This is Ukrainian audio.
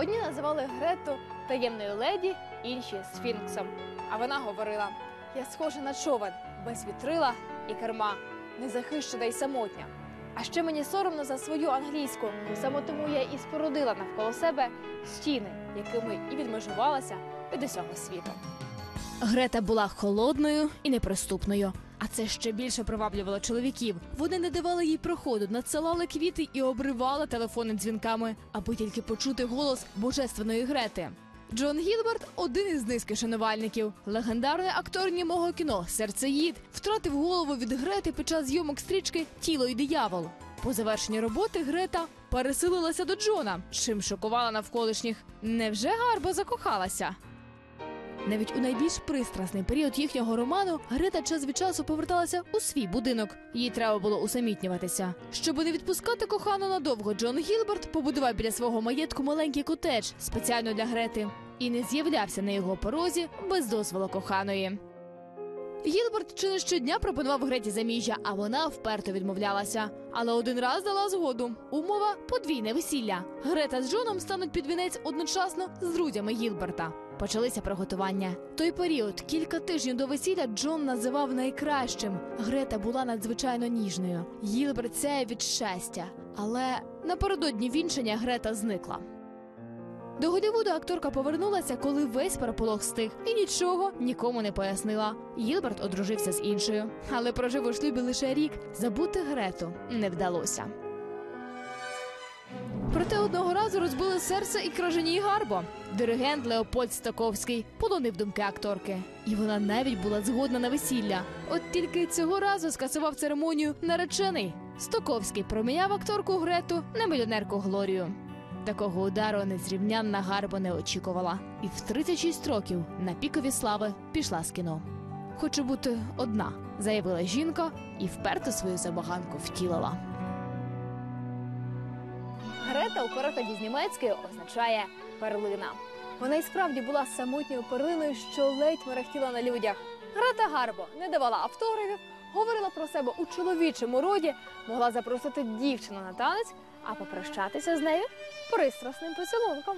Одні називали Грету таємною леді, інші сфінксом. А вона говорила: я схожа на човен, без вітрила і керма, незахищена й самотня. А ще мені соромно за свою англійську, саме тому я і спорудила навколо себе стіни, якими і відмежувалася від усього світу. Грета була холодною і неприступною. А це ще більше приваблювало чоловіків. Вони не давали їй проходу, надсилали квіти і обривали телефони дзвінками, аби тільки почути голос божественної Грети. Джон Гілберт один із низки шанувальників. Легендарний актор німого кіно Серцеїд втратив голову від Грети під час зйомок стрічки Тіло і диявол. По завершенні роботи Грета переселилася до Джона, чим шокувала навколишніх. Невже Гарбо закохалася? Навіть у найбільш пристрасний період їхнього роману Грета час від часу поверталася у свій будинок. Їй треба було усамітнюватися. Щоб не відпускати кохану надовго, Джон Гілберт побудував біля свого маєтку маленький котедж спеціально для Грети і не з'являвся на його порозі без дозволу коханої. Гілберт чи не щодня пропонував Греті заміжжя, а вона вперто відмовлялася. Але один раз дала згоду. Умова подвійне весілля. Грета з Джоном стануть під вінець одночасно з друзями Гілберта. Почалися приготування. Той період, кілька тижнів до весілля, Джон називав найкращим. Грета була надзвичайно ніжною. Гілберт сяє від щастя. Але напередодні вінчання Грета зникла. До Голлівуду акторка повернулася, коли весь переполох стих, і нічого нікому не пояснила. Гілберт одружився з іншою, але прожив у шлюбі лише рік. Забути Грету не вдалося. Проте одного разу розбили серце і краженій Гарбо. Диригент Леопольд Стаковський полонив думки акторки, і вона навіть була згодна на весілля. От тільки цього разу скасував церемонію наречений. Стоковський проміняв акторку Грету на мільйонерку Глорію. Такого удару незрівнянна Гарбо не очікувала, і в 36 років на пікові слави пішла з кіно. Хочу бути одна, заявила жінка і вперто свою забаганку втілила. Грета у перекладі з німецької означає перлина. Вона і справді була самотньою перлиною, що ледь мерехтіла на людях. Грета Гарбо не давала автографів, говорила про себе у чоловічому роді, могла запросити дівчину на танець, а попрощатися з нею пристрасним поцілунком.